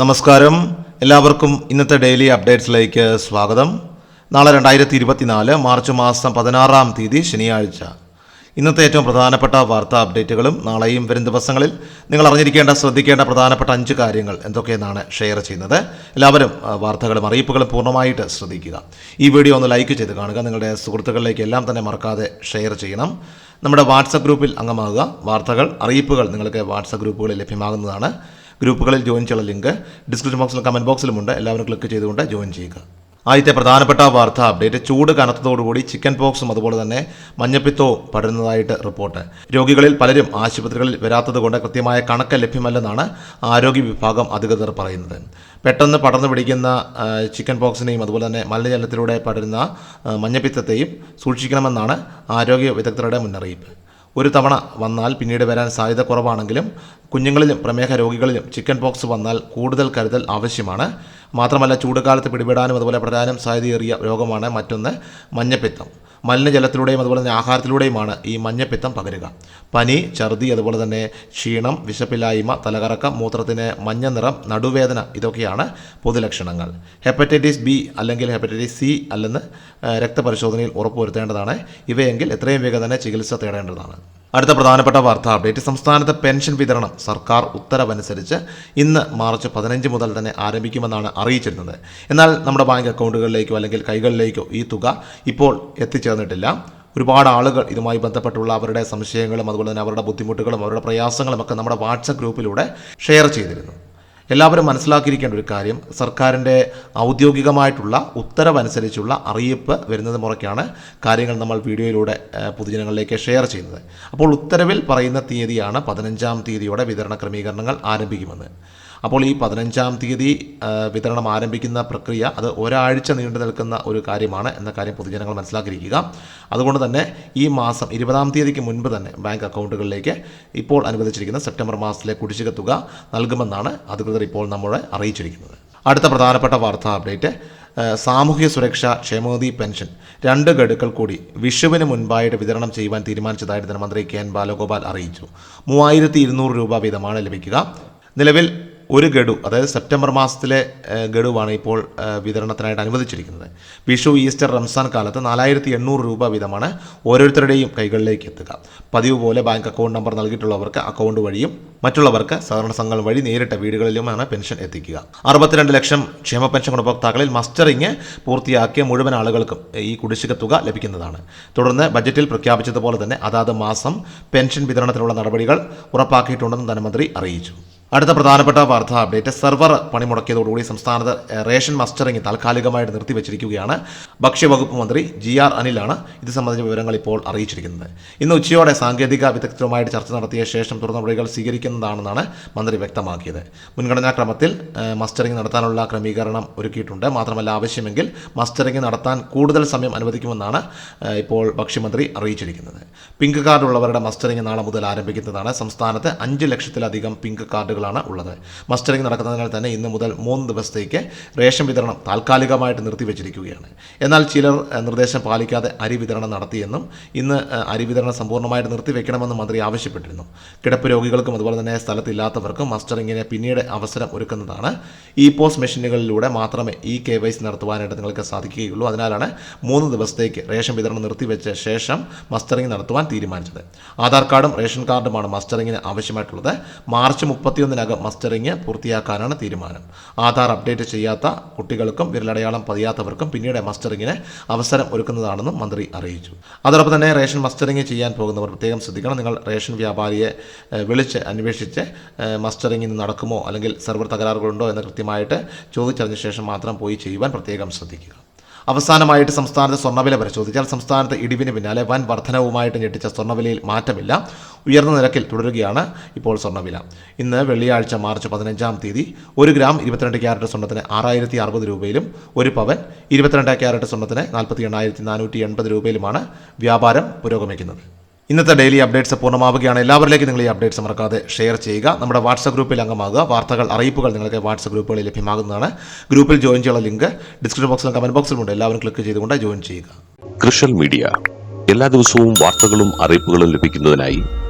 നമസ്കാരം. എല്ലാവർക്കും ഇന്നത്തെ ഡെയിലി അപ്ഡേറ്റ്സിലേക്ക് സ്വാഗതം. നാളെ രണ്ടായിരത്തി ഇരുപത്തിനാല് മാർച്ച് മാസം പതിനാറാം തീയതി ശനിയാഴ്ച. ഇന്നത്തെ ഏറ്റവും പ്രധാനപ്പെട്ട വാർത്താ അപ്ഡേറ്റുകളും നാളെയും വരും ദിവസങ്ങളിൽ നിങ്ങൾ അറിഞ്ഞിരിക്കേണ്ട ശ്രദ്ധിക്കേണ്ട പ്രധാനപ്പെട്ട അഞ്ച് കാര്യങ്ങൾ എന്തൊക്കെയെന്നാണ് ഷെയർ ചെയ്യുന്നത്. എല്ലാവരും വാർത്തകളും അറിയിപ്പുകളും പൂർണമായിട്ട് ശ്രദ്ധിക്കുക. ഈ വീഡിയോ ഒന്ന് ലൈക്ക് ചെയ്ത് കാണുക. നിങ്ങളുടെ സുഹൃത്തുക്കളിലേക്ക് എല്ലാം തന്നെ മറക്കാതെ ഷെയർ ചെയ്യണം. നമ്മുടെ വാട്സപ്പ് ഗ്രൂപ്പിൽ അംഗമാകുക. വാർത്തകൾ അറിയിപ്പുകൾ നിങ്ങൾക്ക് വാട്സപ്പ് ഗ്രൂപ്പുകളിൽ ലഭ്യമാകുന്നതാണ്. ഗ്രൂപ്പുകളിൽ ജോയിൻ ചെയ്യാനുള്ള ലിങ്ക് ഡിസ്ക്രിപ്ഷൻ ബോക്സിലും കമന്റ് ബോക്സിലുമുണ്ട്. എല്ലാവരും ക്ലിക്ക് ചെയ്തുകൊണ്ട് ജോയിൻ ചെയ്യുക. ആദ്യത്തെ പ്രധാനപ്പെട്ട വാർത്ത അപ്ഡേറ്റ്. ചൂട് കനത്തതോടുകൂടി ചിക്കൻ പോക്സും അതുപോലെ തന്നെ മഞ്ഞപ്പിത്തവും പടരുന്നതായിട്ട് റിപ്പോർട്ട്. രോഗികളിൽ പലരും ആശുപത്രികളിൽ വരാത്തതുകൊണ്ട് കൃത്യമായ കണക്ക് ലഭ്യമല്ലെന്നാണ് ആരോഗ്യ വിഭാഗം അധികൃതർ പറയുന്നത്. പെട്ടെന്ന് പടർന്നു പിടിക്കുന്ന ചിക്കൻ പോക്സിനെയും അതുപോലെ തന്നെ മലിനജലത്തിലൂടെ പടരുന്ന മഞ്ഞപ്പിത്തത്തെയും സൂക്ഷിക്കണമെന്നാണ് ആരോഗ്യ വിദഗ്ധരുടെ മുന്നറിയിപ്പ്. ഒരു തവണ വന്നാൽ പിന്നീട് വരാൻ സാധ്യത കുറവാണെങ്കിലും കുഞ്ഞുങ്ങളിലും പ്രമേഹ രോഗികളിലും ചിക്കൻ പോക്സ് വന്നാൽ കൂടുതൽ കരുതൽ ആവശ്യമാണ്. മാത്രമല്ല ചൂടുകാലത്ത് പിടിപെടാനും അതുപോലെ പ്രധാനം സാധ്യതയേറിയ രോഗമാണ് മറ്റൊന്ന് മഞ്ഞപ്പിത്തം. മലിനജലത്തിലൂടെയും അതുപോലെ തന്നെ ആഹാരത്തിലൂടെയുമാണ് ഈ മഞ്ഞപ്പിത്തം പകരുക. പനി ഛർദി അതുപോലെ തന്നെ ക്ഷീണം വിശപ്പില്ലായ്മ തലകറക്കം മൂത്രത്തിന് മഞ്ഞ നിറം നടുവേദന ഇതൊക്കെയാണ് പൊതുലക്ഷണങ്ങൾ. ഹെപ്പറ്റൈറ്റിസ് ബി അല്ലെങ്കിൽ ഹെപ്പറ്റൈറ്റിസ് സി അല്ലെന്ന് രക്തപരിശോധനയിൽ ഉറപ്പുവരുത്തേണ്ടതാണ്. ഇവയെങ്കിൽ എത്രയും വേഗം തന്നെ ചികിത്സ തേടേണ്ടതാണ്. അടുത്ത പ്രധാനപ്പെട്ട വാർത്താ. അപ്ഡേറ്റ്. സംസ്ഥാനത്തെ പെൻഷൻ വിതരണം സർക്കാർ ഉത്തരവനുസരിച്ച് ഇന്ന് മാർച്ച് പതിനഞ്ച് മുതൽ തന്നെ ആരംഭിക്കുമെന്നാണ് അറിയിച്ചിരുന്നത്. എന്നാൽ നമ്മുടെ ബാങ്ക് അക്കൗണ്ടുകളിലേക്കോ അല്ലെങ്കിൽ കൈകളിലേക്കോ ഈ തുക ഇപ്പോൾ എത്തിച്ചേർന്നിട്ടില്ല. ഒരുപാട് ആളുകൾ ഇതുമായി ബന്ധപ്പെട്ടുള്ള അവരുടെ സംശയങ്ങളും അതുപോലെ തന്നെ അവരുടെ ബുദ്ധിമുട്ടുകളും അവരുടെ പ്രയാസങ്ങളും ഒക്കെ നമ്മുടെ വാട്സപ്പ് ഗ്രൂപ്പിലൂടെ ഷെയർ ചെയ്തിരുന്നു. എല്ലാവരും മനസ്സിലാക്കിയിരിക്കേണ്ട ഒരു കാര്യം സർക്കാരിന്റെ ഔദ്യോഗികമായിട്ടുള്ള ഉത്തരവനുസരിച്ചുള്ള അറിയിപ്പ് വരുന്നത് മുറയ്ക്കാണ് കാര്യങ്ങൾ നമ്മൾ വീഡിയോയിലൂടെ പൊതുജനങ്ങളിലേക്ക് ഷെയർ ചെയ്യുന്നത്. അപ്പോൾ ഉത്തരവിൽ പറയുന്ന തീയതിയാണ് പതിനഞ്ചാം തീയതിയോടെ വിതരണ ക്രമീകരണങ്ങൾ ആരംഭിക്കുമെന്ന്. അപ്പോൾ ഈ പതിനഞ്ചാം തീയതി വിതരണം ആരംഭിക്കുന്ന പ്രക്രിയ അത് ഒരാഴ്ച നീണ്ടു നിൽക്കുന്ന ഒരു കാര്യമാണ് എന്ന കാര്യം പൊതുജനങ്ങൾ മനസ്സിലാക്കിയിരിക്കുക. അതുകൊണ്ട് തന്നെ ഈ മാസം ഇരുപതാം തീയതിക്ക് മുൻപ് തന്നെ ബാങ്ക് അക്കൗണ്ടുകളിലേക്ക് ഇപ്പോൾ അനുവദിച്ചിരിക്കുന്ന സെപ്റ്റംബർ മാസത്തിലെ കുടിശ്ശിക തുക നൽകുമെന്നാണ് അധികൃതർ ഇപ്പോൾ നമ്മളെ അറിയിച്ചിരിക്കുന്നത്. അടുത്ത പ്രധാനപ്പെട്ട വാർത്താ അപ്ഡേറ്റ് സാമൂഹ്യ സുരക്ഷ ക്ഷേമനിധി പെൻഷൻ രണ്ട് ഗഡുക്കൾ കൂടി വിഷുവിന് മുൻപായിട്ട് വിതരണം ചെയ്യുവാൻ തീരുമാനിച്ചതായി ധനമന്ത്രി കെ എൻ ബാലഗോപാൽ അറിയിച്ചു. മൂവായിരത്തി ഇരുന്നൂറ് രൂപ വീതമാണ് ലഭിക്കുക. നിലവിൽ ഒരു ഗഡു അതായത് സെപ്റ്റംബർ മാസത്തിലെ ഗഡുവാണ് ഇപ്പോൾ വിതരണത്തിനായിട്ട് അനുവദിച്ചിരിക്കുന്നത്. വിഷു ഈസ്റ്റർ റംസാൻ കാലത്ത് നാലായിരത്തി എണ്ണൂറ് രൂപ വീതമാണ് ഓരോരുത്തരുടെയും കൈകളിലേക്ക് എത്തുക. പതിവ് പോലെ ബാങ്ക് അക്കൗണ്ട് നമ്പർ നൽകിയിട്ടുള്ളവർക്ക് അക്കൗണ്ട് വഴിയും മറ്റുള്ളവർക്ക് സഹകരണ സംഘം വഴി നേരിട്ട് വീടുകളിലുമാണ് പെൻഷൻ എത്തിക്കുക. അറുപത്തിരണ്ട് ലക്ഷം ക്ഷേമ പെൻഷൻ ഗുണഭോക്താക്കളിൽ മസ്റ്ററിങ് പൂർത്തിയാക്കിയ മുഴുവൻ ആളുകൾക്കും ഈ കുടിശ്ശിക തുക ലഭിക്കുന്നതാണ്. തുടർന്ന് ബജറ്റിൽ പ്രഖ്യാപിച്ചതുപോലെ തന്നെ അതാത് മാസം പെൻഷൻ വിതരണത്തിനുള്ള നടപടികൾ ഉറപ്പാക്കിയിട്ടുണ്ടെന്ന് ധനമന്ത്രി അറിയിച്ചു. അടുത്ത പ്രധാനപ്പെട്ട വാർത്താ അപ്ഡേറ്റ്. സെർവർ പണിമുടക്കിയതോടുകൂടി സംസ്ഥാനത്ത് റേഷൻ മസ്റ്ററിംഗ് താൽക്കാലികമായിട്ട് നിർത്തിവച്ചിരിക്കുകയാണ്. ഭക്ഷ്യവകുപ്പ് മന്ത്രി ജി ആർ അനിലാണ് ഇത് സംബന്ധിച്ച വിവരങ്ങൾ ഇപ്പോൾ അറിയിച്ചിരിക്കുന്നത്. ഇന്ന് ഉച്ചയോടെ സാങ്കേതിക വിദഗ്ധരുമായിട്ട് ചർച്ച നടത്തിയ ശേഷം തുടർ നടപടികൾ സ്വീകരിക്കുന്നതാണെന്നാണ് മന്ത്രി വ്യക്തമാക്കിയത്. മുൻഗണനാ ക്രമത്തിൽ ഏഹ്, മസ്റ്ററിംഗ് നടത്താനുള്ള ക്രമീകരണം ഒരുക്കിയിട്ടുണ്ട്. മാത്രമല്ല ആവശ്യമെങ്കിൽ മസ്റ്ററിംഗ് നടത്താൻ കൂടുതൽ സമയം അനുവദിക്കുമെന്നാണ് ഇപ്പോൾ ഭക്ഷ്യമന്ത്രി അറിയിച്ചിരിക്കുന്നത്. പിങ്ക് കാർഡ് ഉള്ളവരുടെ മസ്റ്ററിംഗ് നാളെ മുതൽ ആരംഭിക്കുന്നതാണ്. സംസ്ഥാനത്ത് അഞ്ച് ലക്ഷത്തിലധികം പിങ്ക് കാർഡുകളാണ് ഉള്ളത്. മസ്റ്ററിംഗ് നടക്കുന്നതിനാൽ തന്നെ ഇന്ന് മുതൽ മൂന്ന് ദിവസത്തേക്ക് റേഷൻ വിതരണം താൽക്കാലികമായിട്ട് നിർത്തിവെച്ചിരിക്കുകയാണ്. എന്നാൽ ചിലർ നിർദ്ദേശം പാലിക്കാതെ അരി വിതരണം നടത്തിയെന്നും ഇന്ന് അരി വിതരണം സമ്പൂർണമായിട്ട് നിർത്തിവെക്കണമെന്നും മന്ത്രി ആവശ്യപ്പെട്ടിരുന്നു. കിടപ്പ് രോഗികൾക്കും അതുപോലെ തന്നെ സ്ഥലത്തില്ലാത്തവർക്കും മസ്റ്ററിങ്ങിന് പിന്നീട് അവസരം ഒരുക്കുന്നതാണ്. ഇ പോസ് മെഷീനുകളിലൂടെ മാത്രമേ ഈ കെ വൈ സി നടത്തുവാനായിട്ട് നിങ്ങൾക്ക് സാധിക്കുകയുള്ളൂ. അതിനാലാണ് മൂന്ന് ദിവസത്തേക്ക് റേഷൻ വിതരണം നിർത്തിവെച്ച ശേഷം മസ്റ്ററിംഗ് നടത്തുവാൻ തീരുമാനിച്ചത്. ആധാർ കാർഡും റേഷൻ കാർഡുമാണ് മസ്റ്ററിങ്ങിന് ആവശ്യമായിട്ടുള്ളത്. മാർച്ച് മുപ്പത്തിയൊന്നിനകം മസ്റ്ററിംഗ് പൂർത്തിയാക്കാനാണ് തീരുമാനം. ആധാർ അപ്ഡേറ്റ് ചെയ്യാത്ത കുട്ടികൾക്കും വിരലടയാളം പതിയാത്തവർക്കും പിന്നീട് മസ്റ്ററിങ്ങിന് അവസരം ഒരുക്കുന്നതാണെന്നും മന്ത്രി അറിയിച്ചു. അതോടൊപ്പം തന്നെ റേഷൻ മസ്റ്ററിംഗ് ചെയ്യാൻ പോകുന്നവർ പ്രത്യേകം ശ്രദ്ധിക്കണം. നിങ്ങൾ റേഷൻ വ്യാപാരിയെ വിളിച്ച് അന്വേഷിച്ച് മസ്റ്ററിങ് നടക്കുമോ അല്ലെങ്കിൽ സെർവർ തകരാറുകളുണ്ടോ എന്ന് കൃത്യമായിട്ട് ചോദിച്ചറിഞ്ഞ ശേഷം മാത്രം പോയി ചെയ്യുവാൻ പ്രത്യേകം ശ്രദ്ധിക്കുക. അവസാനമായിട്ട് സംസ്ഥാനത്ത് സ്വർണവില പരിശോധിച്ചാൽ സംസ്ഥാനത്ത് ഇടിവിന് പിന്നാലെ വൻ വർധനവുമായിട്ട് ഞെട്ടിച്ച സ്വർണവിലയിൽ മാറ്റമില്ല. ഉയർന്ന നിരക്കിൽ തുടരുകയാണ് ഇപ്പോൾ സ്വർണവില. ഇന്ന് വെള്ളിയാഴ്ച മാർച്ച് പതിനഞ്ചാം തീയതി ഒരു ഗ്രാം ഇരുപത്തിരണ്ട് ക്യാരറ്റ് സ്വർണത്തിന് ആറായിരത്തി അറുപത് രൂപയിലും ഒരു പവൻ ഇരുപത്തിരണ്ട് ക്യാരറ്റ് സ്വർണത്തിന് നാൽപ്പത്തി എണ്ണായിരത്തി നാനൂറ്റി എൺപത് രൂപയിലുമാണ് വ്യാപാരം പുരോഗമിക്കുന്നത്. ഇന്നത്തെ ഡെയിലി അപ്ഡേറ്റ്സ് പൂർണമാവുകയാണ്. എല്ലാവരിലേക്കും നിങ്ങൾ ഈ അപ്ഡേറ്റ്സ് മറക്കാതെ ഷെയർ ചെയ്യുക. നമ്മുടെ വാട്സപ്പ് ഗ്രൂപ്പിൽ അംഗമാകുക. വാർത്തകൾ അറിയിപ്പുകൾ നിങ്ങൾക്ക് വാട്സപ്പ് ഗ്രൂപ്പുകളിൽ ലഭ്യമാകുന്നതാണ്. ഗ്രൂപ്പിൽ ജോയിൻ ചെയ്യാനുള്ള ലിങ്ക് ഡിസ്ക്രിപ്ഷൻ ബോക്സിലും കമന്റ് ബോക്സിലുമുണ്ട്. എല്ലാവരും ക്ലിക്ക് ചെയ്തുകൊണ്ട് ജോയിൻ ചെയ്യുക. കൃഷൽ മീഡിയ. എല്ലാ ദിവസവും വാർത്തകളും അറിയിപ്പുകളും ലഭിക്കുന്നതിനായി